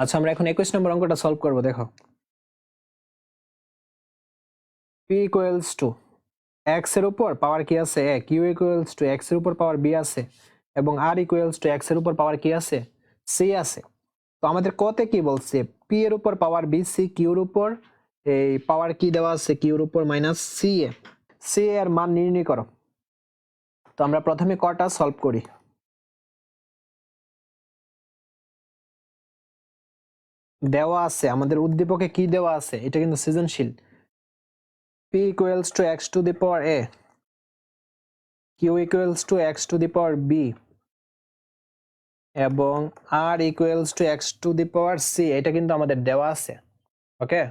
আচ্ছা আমরা এখন একুশ নম্বর অঙ্কটা সলভ করব, দেখো। পি ইকুয়ালস টু এক্সের উপর পাওয়ার কি আছে? এক। কিউ ইকুয়ালস টু এক্সের উপর পাওয়ার বি আছে এবং আর ইকুয়ালস টু এক্সের উপর পাওয়ার কি আছে? সি আছে। তো আমাদের কতে কি বলছে? পি এর উপর পাওয়ার বি সি কিউর উপর, এই পাওয়ার কি দেওয়া আছে? কিউর উপর মাইনাস সি এ। সি এর মান নির্ণয় করো। তো আমরা প্রথমে কটা সলভ করি। দেওয়া আছে, আমাদের উদ্দীপকে কি দেওয়া আছে? এটা কিন্তু সৃজনশীল। P equals to X to the power A Q equals to X to the power B এবং R equals to X to the power C এটা কিন্তু আমাদের দেওয়া আছে। ওকে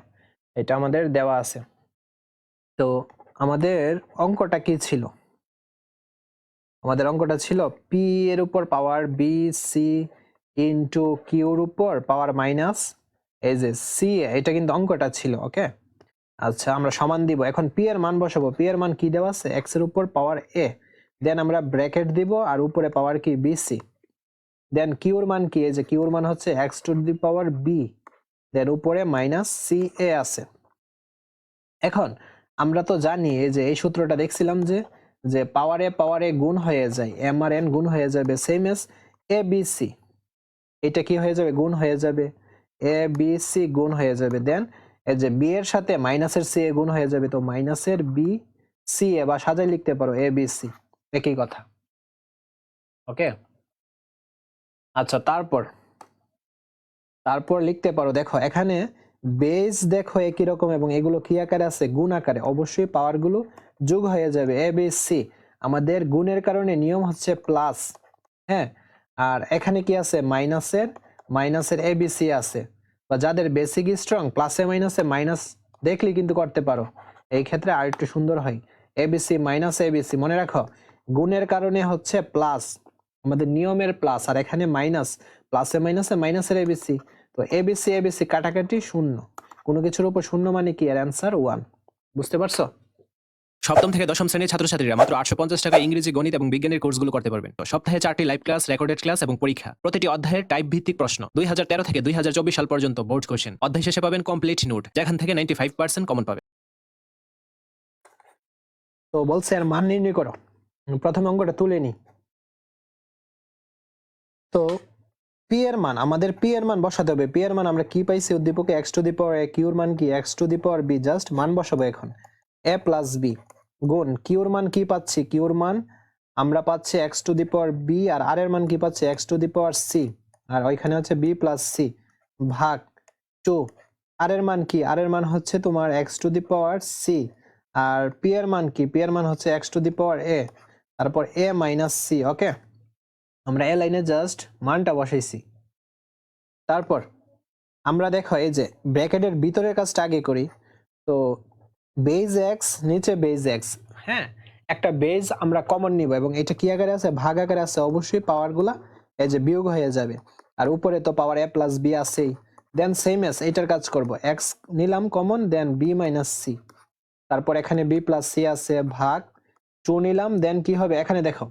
এটা আমাদের দেওয়া আছে। তো আমাদের অঙ্কটা কি ছিল? আমাদের অঙ্কটা ছিল পি এর উপর পাওয়ার b c ইন্টু কিউর উপর পাওয়ার মাইনাস এই যে সি এটা কিন্তু অঙ্কটা ছিল ওকে আচ্ছা আমরা সমান দিব। এখন পি এর মান বসাবো। পি এর মান কি দেওয়া আছে? এক্সের উপর পাওয়ার এ দেন আমরা ব্র্যাকেট দিব আর উপরে পাওয়ার কি? বি সি দেন কিউর মান কি? এই যে কিউর মান হচ্ছে X to the power B then উপরে মাইনাস সি এ আছে। এখন, আমরা তো জানি, এই যে এই সূত্রটা দেখছিলাম যে যে পাওয়ারে পাওয়ারে গুণ হয়ে যায়। এম আর এন গুণ হয়ে যাবে same as A B C এটা কি হয়ে যাবে? গুণ হয়ে যাবে। এ, বি, সি গুণ হয়ে যাবে। দেন এই যে বি এর সাথে মাইনাসের সি এ গুণ হয়ে যাবে, তো মাইনাসের বি সি এ বা সাজাই লিখতে পারো এ বি সি একই কথা। ওকে? আচ্ছা তারপর তারপর লিখতে পারো, দেখো, এখানে বেস দেখো একই রকম এবং এগুলো কি আকারে আছে? গুণ আকারে। অবশ্যই পাওয়ারগুলো যোগ হয়ে যাবে এ বি সি আমাদের গুণের কারণে নিয়ম হচ্ছে প্লাস হ্যাঁ? আর এখানে কি আছে? মাইনাসের মাইনাসের এ এবিসি আছে। বা যাদের বেসিক স্ট্রং প্লাসে মাইনাসে মাইনাস দেখলে কিন্তু করতে পারো। এই ক্ষেত্রে আর একটু সুন্দর হয়। এবিসি মাইনাস এবিসি মনে রাখো, গুণের কারণে হচ্ছে প্লাস আমাদের নিয়মের প্লাস আর এখানে মাইনাস প্লাসে মাইনাসে মাইনাসের এবিসি তো এবিসি এবিসি কাটাকাটি শূন্য। কোনো কিছুর উপর শূন্য মানে কি? এর অ্যান্সার ওয়ান বুঝতে পারছ? সপ্তম থেকে দশম শ্রেণির ছাত্রছাত্রীরা মাত্র আটশো পঞ্চাশ টাকা ইংরেজি, গণিত এবং বিজ্ঞানের কোর্সগুলো করতে পারবেন। সপ্তাহে চারটি লাইভ ক্লাস রেকর্ডেড ক্লাস এবং পরীক্ষা। প্রতিটি অধ্যায়ের টাইপ ভিত্তিক প্রশ্ন। দুই হাজার তেরো থেকে দুই হাজার চব্বিশ সাল পর্যন্ত বোর্ড কোশ্চেন অধ্যায় শেষে পাবেন কমপ্লিট নোট যেখান থেকে নাইনটি ফাইভ পার্সেন্ট কমন পাবেন। তো বলছে আর মান নির্ণয় করো। প্রথম অঙ্কটা তুলে নি তো পি এর মান, আমাদের পি এর মান বসাতে হবে। পি এর মান আমরা কি পাইছি? উদ্দীপকে এক্স টু দি পাওয়ার এ কিউর মান কি? X to the power B just মান বসাবো এখন। এ প্লাস বি গুণ কিউর মান কি পাচ্ছি? কিউর মান আমরা পাচ্ছি X to the power B R R এর মান কি পাচ্ছি? X to the power C আর ওইখানে হচ্ছে বি প্লাস সি ভাগ টু আর এর মান কি? আর এর মান হচ্ছে তোমার X to the power C R P এর মান কি? পি এর মান হচ্ছে এক্স টু দি পাওয়ার এ তারপর এ মাইনাস সি ওকে আমরা এ লাইনে জাস্ট মানটা বসাইছি। তারপর আমরা দেখো এই যে ব্র্যাকেটের ভিতরের কাজটা আগে করি। তো বেজ এক্স নিচে বেজ এক্স হ্যাঁ একটা বেজ আমরা কমন নিব এবং এটা কি আকারে আছে? ভাগ আকারে আছে, অবশ্যই পাওয়ারগুলা এই যে বিয়োগ হয়ে যাবে। আর উপরে তো পাওয়ার এ প্লাস বি আছেই। দেন সেম এস এইটার কাজ করব। এক্স নিলাম common then B minus C তারপর এখানে বি প্লাস সি আছে, ভাগ টু নিলাম দেন কি হবে? এখানে দেখো।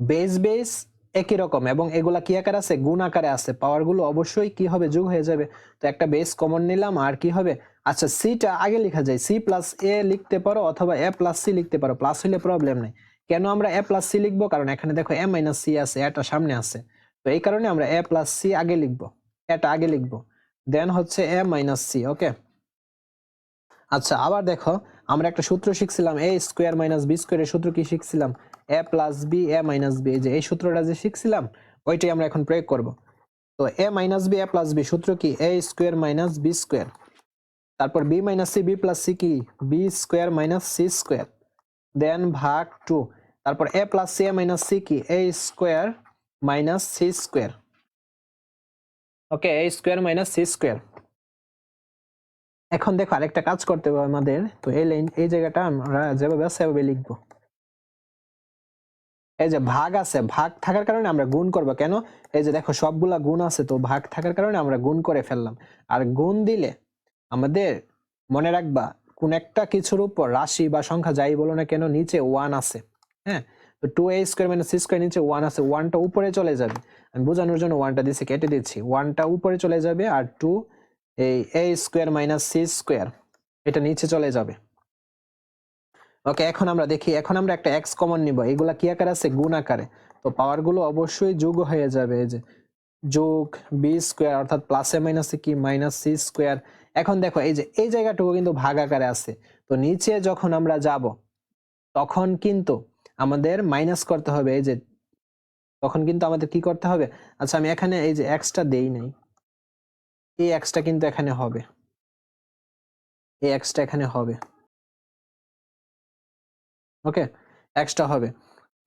বেস বেস একই রকম এবং এগুলা কি আকারে আছে? গুণ আকারে আছে। পাওয়ারগুলো অবশ্যই কি হবে? যোগ হয়ে যাবে। তো একটা বেস কমন নিলাম, আর কি হবে? আচ্ছা সিটা আগে লেখা যায়। সি প্লাস এ লিখতে পারো অথবা এ প্লাস সি লিখতে পারো প্লাস হলে প্রবলেম নেই। কেন আমরা এ প্লাস সি লিখব? কারণ এখানে দেখো এ মাইনাস সি আছে এটা সামনে আছে। তো এই কারণে আমরা এ প্লাস সি আগে লিখব। এটা আগে লিখব। দেন হচ্ছে এ মাইনাস সি ওকে আচ্ছা আবার দেখো, আমরা একটা সূত্র শিখছিলাম এ স্কোয়ার মাইনাস বি স্কোয়ারের সূত্র কি শিখছিলাম? A plus B A minus B যে এই সূত্রটা যে শিখছিলাম, ওইটাই আমরা এখন প্রয়োগ করব। তো A minus B A plus B সূত্র কি? A square minus B square তারপর B minus C B plus C কি? B square minus C square then ভাগ টু তারপর A plus C A minus C কি? A square minus C square okay A square minus C square এখন দেখো আরেকটা কাজ করতে হবে আমাদের। তো এই লাইন এই জায়গাটা আমরা যেভাবে সেভাবে লিখব। এই যে ভাগ আছে, ভাগ থাকার কারণে আমরা গুণ করব কেন? এই যে দেখো সবগুলা গুণ আছে, তো ভাগ থাকার কারণে আমরা গুণ করে ফেললাম। আর গুণ দিলে আমাদের মনে রাখবা, কোন একটা কিছুর উপর রাশি বা সংখ্যা যাই বলো না কেন নিচে ওয়ান আছে হ্যাঁ? তো two A square minus C square নিচে ওয়ান আছে ওয়ানটা উপরে চলে যাবে। আমি বোঝানোর জন্য ওয়ানটা দিচ্ছি কেটে দিচ্ছি। ওয়ানটা উপরে চলে যাবে আর টু এই A square minus C square এটা নিচে চলে যাবে। ওকে এখন আমরা দেখি, এখন আমরা একটা এক্স কমন নিব। এগুলা কি আকারে আছে? গুণ আকারে। তো পাওয়ারগুলো অবশ্যই যোগ হয়ে যাবে, এই যে যোগ বি স্কোয়ার অর্থাৎ প্লাসে মাইনাসে কি? মাইনাস সি স্কোয়ার এখন দেখো, এই যে, এই জায়গাটুকু কিন্তু ভাগ আকারে আছে। তো নিচে যখন আমরা যাব, তখন কিন্তু আমাদের মাইনাস করতে হবে এই যে, তখন কিন্তু আমাদের কি করতে হবে? আচ্ছা আমি এখানে এই যে এক্সটা দেই নাই। এই এক্সটা কিন্তু এখানে হবে। এই এক্সটা এখানে হবে। ওকে? এক্সটা হবে।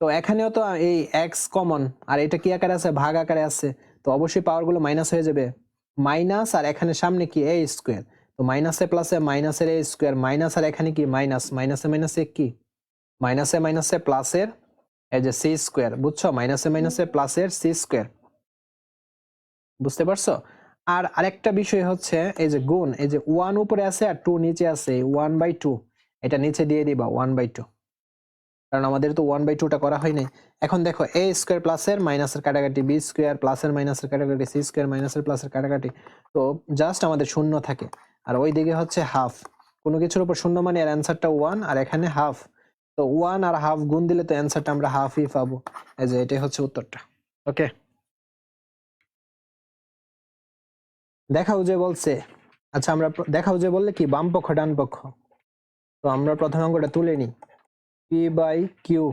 তো এখানেও তো এই এক্স কমন আর এটা কি আকারে আছে? ভাগ আকারে আছে। তো অবশ্যই পাওয়ারগুলো মাইনাস হয়ে যাবে। মাইনাস আর এখানে সামনে কি? A square. তো মাইনাসে প্লাসে মাইনাসের এ স্কোয়ার, মাইনাস আর এখানে কি? মাইনাস। মাইনাসে মাইনাসে কি? মাইনাসে মাইনাসে প্লাসের এই যে সি স্কোয়ার, বুঝছ? মাইনাসে মাইনাসে প্লাসের সি স্কোয়ার। বুঝতে পারছ? আর আরেকটা বিষয় হচ্ছে, এই যে গুণ, এই যে ওয়ান উপরে আছে আর টু নিচে আছে ওয়ান বাই টু। এটা নিচে দিয়ে দিবা, ওয়ান বাই টু। কারণ আমাদের তো ওয়ান বাই টুটা করা হয় নাই এখন দেখো এ স্কোয়ার প্লাসের মাইনাসের কাটাকাটি বি স্কোয়ার প্লাসের মাইনাসের কাটাকাটি সি স্কোয়ার মাইনাসের প্লাসের কাটাকাটি তো জাস্ট আমাদের শূন্য থাকে। আর ওই দিকে হচ্ছে হাফ কোনো কিছুর উপর শূন্য মানে এর অ্যান্সারটা ওয়ান আর এখানে হাফ তো ওয়ান আর হাফ গুণ দিলে তো অ্যান্সারটা আমরা হাফই পাবো। এই যে এটাই হচ্ছে উত্তরটা। ওকে দেখাও যে বলছে। আচ্ছা আমরা দেখাও যে বললে কি? বাম পক্ষ ডান পক্ষ তো আমরা প্রথম অঙ্কটা তুলে নিই। P by Q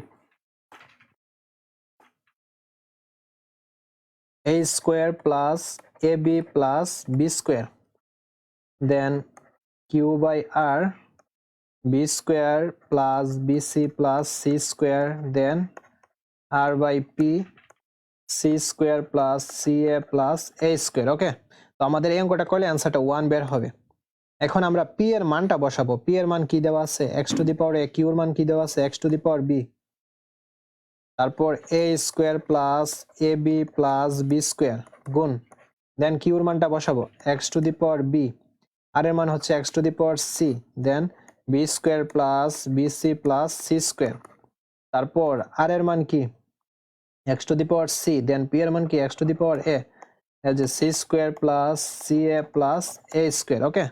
a square plus ab plus b square then q by r b square plus bc plus c square then r by p c square plus ca plus a square okay তো আমাদের এই অঙ্কটা করলে অ্যান্সারটা one বের হবে এখন আমরা পি এর মানটা বসাবো। পি এর মান কি দেওয়া আছে? এক্স টু দি পাওয়ার এ কিউর মান কি দেওয়া আছে? X to the power B তারপর A square plus A B plus B square গুণ। দেন কিউর মানটা বসাবো। X to the power B আর এর মান হচ্ছে X to the power C then B square plus B C plus C square তারপর আর এর মান কি? X to the power C then P এর মান কি? X to the power A C square plus C A plus A square okay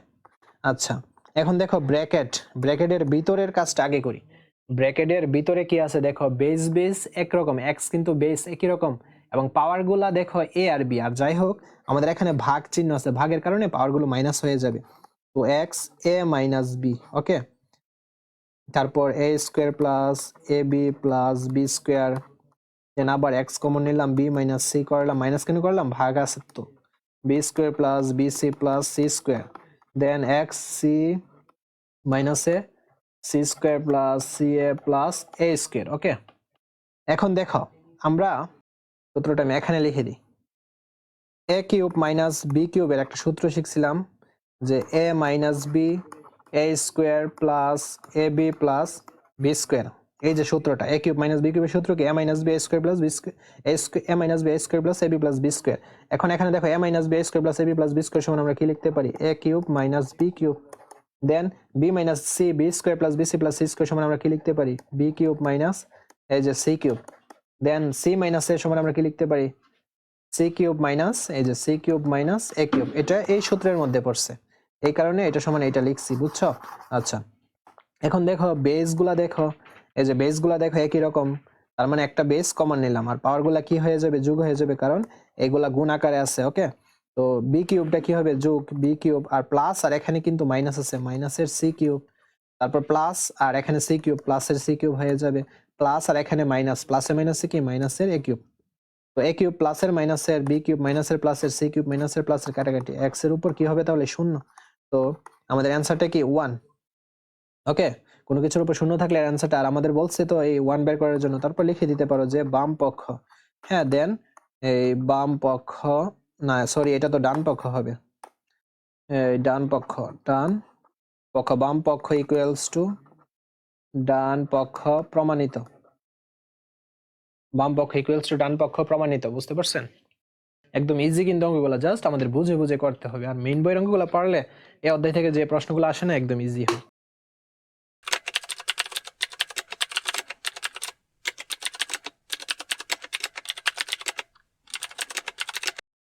আচ্ছা এখন দেখো ব্র্যাকেট। ব্র্যাকেটের ভিতরের কাজটা আগে করি। ব্র্যাকেটের ভিতরে কি আছে? দেখো বেস বেস একরকম এক্স কিন্তু বেস একই রকম এবং পাওয়ারগুলা দেখো এ আর বি আর যাই হোক, আমাদের এখানে ভাগ চিহ্ন আছে। ভাগের কারণে পাওয়ারগুলো মাইনাস হয়ে যাবে। তো X A minus B okay তারপর A square plus A B plus B square then আবার এক্স কমন নিলাম বি মাইনাস সি করলাম। মাইনাস কেন করলাম? ভাগ আছে তো। B square plus B C plus C square then X C minus A C square plus C A plus A square okay এখন দেখো, আমরা সূত্রটা আমি এখানে লিখে দিই। এ কিউব মাইনাস বি কিউবের একটা সূত্র শিখছিলাম যে A minus B A square plus A B plus B square এই যে সূত্রটা এ কিউব মাইনাস বি কিউবের সূত্র কি? A minus B square plus B A minus B square plus A B plus B square এখন এখানে দেখো A minus B square plus A B plus B square সমান আমরা কি লিখতে পারি? A cube minus B cube. Then B minus C B square plus B C plus C square সমান আমরা কি লিখতে পারি? বি কিউব মাইনাস এই যে C cube. Then C minus এর সমান আমরা কি লিখতে পারি? সি কিউব মাইনাস এই যে C cube minus A cube. এটা এই সূত্রের মধ্যে পড়ছে। এই কারণে এটা সমান এটা লিখছি, বুঝছ? আচ্ছা। এখন দেখো বেসগুলা দেখো। এই যে বেসগুলা দেখো একই রকম। তার মানে একটা বেস কমন নিলাম। আর পাওয়ারগুলা কি হয়ে যাবে? যোগ হয়ে যাবে। কারণ এগুলা গুণ আকারে আছে ওকে তো বি কিউবটা কি হবে? যোগ বি কিউব আর প্লাস আর এখানে কিন্তু মাইনাস আছে। মাইনাসের সি কিউব তারপর প্লাস আর এখানে সি কিউব প্লাসের সি কিউব হয়ে যাবে। প্লাস আর এখানে মাইনাস প্লাসে মাইনাসে কি? মাইনাসের এ কিউব তো এ কিউব প্লাসের মাইনাসের বি কিউব মাইনাসের প্লাসের সি কিউব মাইনাসের প্লাসের কাটাকাটি। এক্সের উপর কি হবে? তাহলে শূন্য। তো আমাদের অ্যান্সারটা কি? ওয়ান ওকে কোনো কিছুর উপর শূন্য থাকলে অ্যান্সারটা আর আমাদের বলছে তো এই ওয়ান বের করার জন্য। তারপর লিখে দিতে পারো যে বাম পক্ষ। হ্যাঁ দেন এই বাম পক্ষ, না সরি এটা তো ডান পক্ষ হবে। ডান পক্ষ ডান পক্ষ, বাম পক্ষ ইকুয়ালস টু ডান পক্ষ প্রমাণিত। বাম পক্ষ ইকুয়ালস টু ডান পক্ষ প্রমাণিত, বুঝতে পারছেন? একদম ইজি কিন্তু অঙ্কগুলো জাস্ট আমাদের বুঝে বুঝে করতে হবে। আর মেইন বইয়ের অঙ্কগুলো পারলে এই অধ্যায় থেকে যে প্রশ্নগুলো আসে না, একদম ইজি হয়।